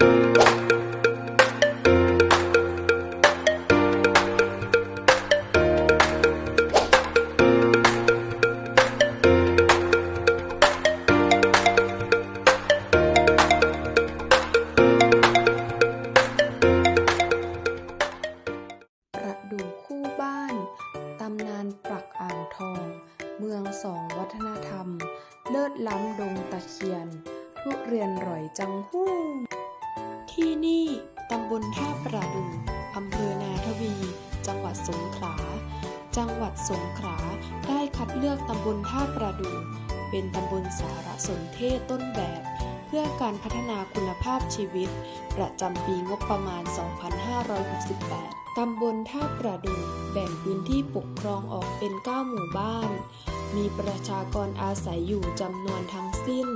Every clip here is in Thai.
ปร ที่นี่ตำบลท่าประดูอำเภอนาทวี จังหวัดสงขลา จังหวัดสงขลาได้คัดเลือกตำบลท่าประดู เป็นตำบลสารสนเทศต้นแบบ เพื่อการพัฒนาคุณภาพชีวิต ประจำปีงบประมาณ 2568 ตำบลท่าประดูแบ่งพื้นที่ปกครองออกเป็น 9 หมู่บ้าน มีประชากรอาศัยอยู่จำนวนทั้งสิ้น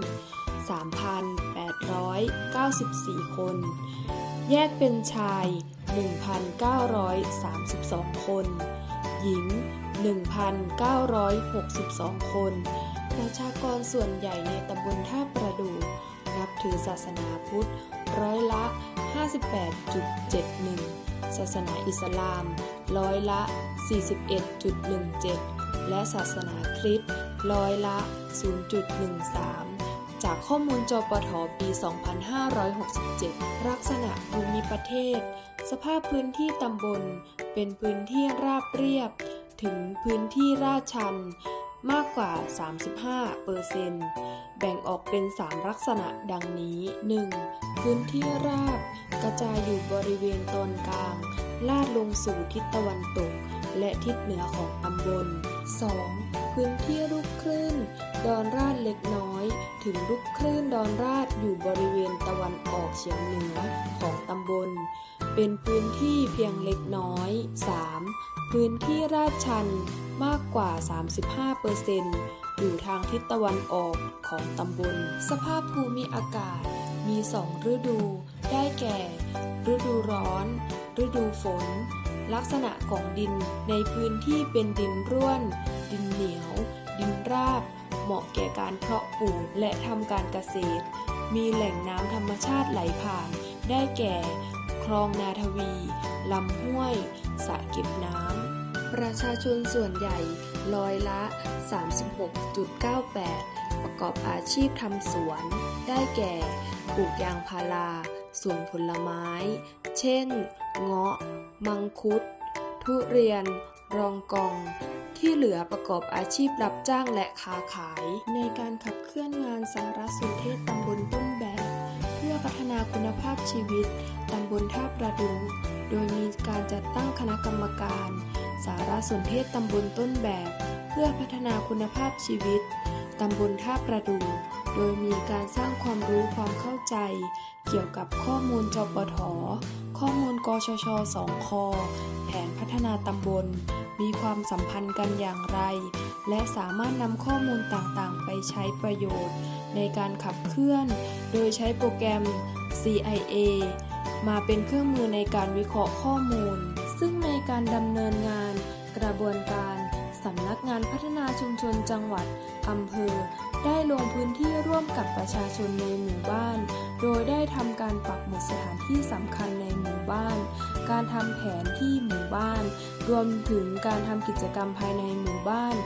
3,894 คน แยกเป็นชาย 1,932 คน หญิง 1,962 คน ประชากรส่วนใหญ่ในตำบลท่าประดูนับถือศาสนาพุทธร้อยละ 58.71 ศาสนาอิสลาม ร้อยละ 41.17 และศาสนาคริสต์ร้อยละ 0.13 จากข้อมูลจปทปี 2567 ลักษณะภูมิประเทศ สภาพพื้นที่ตำบล เป็นพื้นที่ราบเรียบ ถึงพื้นที่ราชัน มากกว่า 35เปอร์เซนต์แบ่งออกเป็น 3 ลักษณะดังนี้ 1. พื้นที่ราบ กระจายอยู่บริเวณตอนกลาง ลาดลงสู่ทิศตะวันตก และทิศเหนือของตำบล 2. พื้นที่ลูกคลื่น ดอนราดเล็กน้อย ถึงลูกคลื่นดอนราดอยู่บริเวณตะวันออกเฉียงเหนือของตำบล เป็นพื้นที่เพียงเล็กน้อย 3. พื้นที่ราดชันมากกว่า 35เปอร์เซนต์อยู่ทางทิศตะวันออกของตำบล สภาพภูมิอากาศมีสองฤดู ได้แก่ ฤดูร้อน ฤดูฝน ลักษณะของดินในพื้นที่เป็นดินร่วน ดินเหนียว ดินราบ เหมาะแก่การเพาะปลูกและทำการเกษตร มีแหล่งน้ำธรรมชาติไหลผ่าน ได้แก่ คลองนาทวีลำห้วยสระเก็บน้ำ ประชาชนส่วนใหญ่ร้อยละ 36.98 ประกอบอาชีพทำสวน ได้แก่ปลูกยางพาราสวนผลไม้ เช่น เงาะ มังคุด ทุเรียน รองกอง ที่เหลือประกอบอาชีพรับจ้างและค้าขาย ในการขับเคลื่อนงานสารสนเทศตำบลต้นแบบ เพื่อพัฒนาคุณภาพชีวิตตำบลท่าประดู โดยมีการจัดตั้งคณะกรรมการ สารสนเทศตำบลต้นแบบ เพื่อพัฒนาคุณภาพชีวิตตำบลท่าประดู โดยมีการสร้างความรู้ความเข้าใจ เกี่ยวกับข้อมูลจปทข้อมูลกชชสองคแผนพัฒนาตำบล มีความสัมพันธ์กันอย่างไร และสามารถนำข้อมูลต่างๆ ไปใช้ประโยชน์ ในการขับเคลื่อน โดยใช้โปรแกรม CIA มาเป็นเครื่องมือในการวิเคราะห์ข้อมูล ซึ่งในการดำเนินงาน กระบวนการสำนักงานพัฒนาชุมชนจังหวัดอำเภอ ได้ลงพื้นที่ร่วมกับประชาชนในหมู่บ้าน โดยได้ทำการปักหมุดสถานที่สำคัญในหมู่บ้าน การทำแผนที่หมู่บ้าน รวมถึงการทำกิจกรรมภายในหมู่บ้าน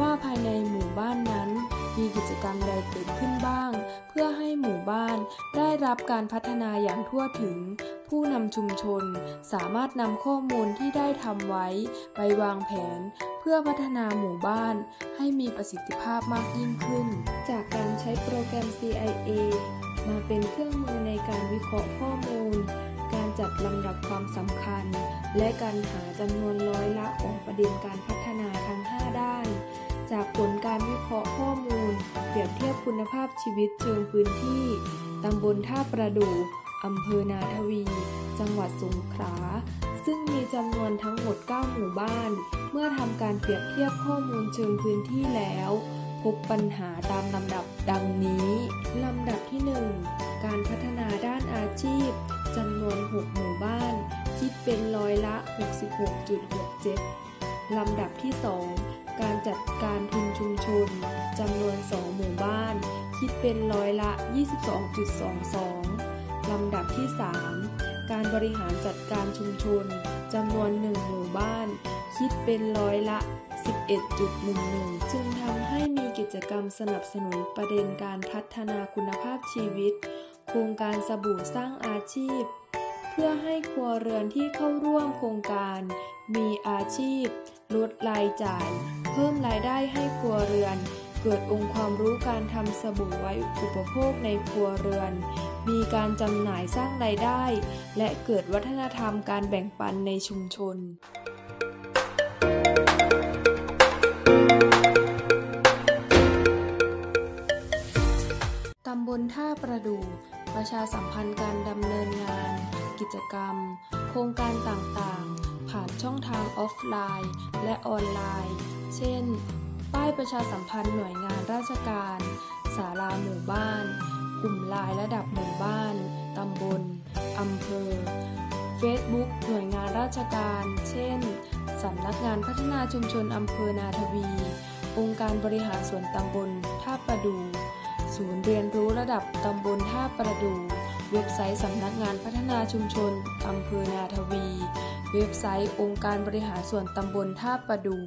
ว่าภายในหมู่บ้านนั้น มีกิจกรรมใดเกิดขึ้นบ้าง เพื่อให้หมู่บ้าน ได้รับการพัฒนาอย่างทั่วถึง ผู้นำชุมชน สามารถนำข้อมูลที่ได้ทำไว้ ไปวางแผน เพื่อพัฒนาหมู่บ้านให้มีประสิทธิภาพมากยิ่งขึ้น จากการใช้โปรแกรม CIA มาเป็นเครื่องมือในการวิเคราะห์ข้อมูล การจัดลำดับความสำคัญ และการหาจำนวนร้อยละของประเด็นการพัฒนาทั้ง 5 ด้าน จากผลการวิเคราะห์ข้อมูล เปรียบเทียบคุณภาพชีวิตเชิงพื้นที่ตำบลท่าประดู่อำเภอนาทวี จังหวัดสงขลา ซึ่งมีจำนวนทั้งหมด 9 หมู่บ้าน เมื่อทำการเปรียบเทียบข้อมูลเชิงพื้นที่แล้ว พบปัญหาตามลำดับดังนี้ ลำดับที่ 1 การพัฒนาด้านอาชีพจำนวน 6 หมู่บ้าน คิดเป็นร้อยละ 66.67 ลำดับที่ 2 การจัดการทุนชุมชนจำนวน 2 หมู่บ้าน คิดเป็นร้อยละ 22.22 ลำดับที่ 3 การบริหารจัดการชุมชนจำนวน 1 หมู่บ้าน คิดเป็นร้อยละ 11.11 จึงทำให้มี กิจกรรมสนับสนุนประเด็นการพัฒนาคุณภาพชีวิต โครงการสบู่สร้างอาชีพ เพื่อให้ครัวเรือนที่เข้าร่วมโครงการ มีอาชีพ ลดรายจ่าย เพิ่มรายได้ให้ครัวเรือน เกิดองค์ความรู้การทำสบู่ไว้อุปโภคในครัวเรือน มีการจำหน่ายสร้างรายได้ และเกิดวัฒนธรรมการแบ่งปันในชุมชน กรรม โครงการต่างๆ ผ่านช่องทางออฟไลน์ และออนไลน์ เช่น ป้ายประชาสัมพันธ์หน่วยงานราชการ ศาลาหมู่บ้าน กลุ่มไลน์ระดับหมู่บ้าน ตำบล อำเภอ Facebook หน่วยงานราชการ เช่น สำนักงานพัฒนาชุมชนอำเภอนาทวี องค์การบริหารส่วนตำบลท่าประดู ศูนย์เรียนรู้ระดับตำบลท่าประดู เว็บไซต์สำนักงานพัฒนาชุมชนอำเภอนาทวี เว็บไซต์องค์การบริหารส่วนตำบลท่าประดู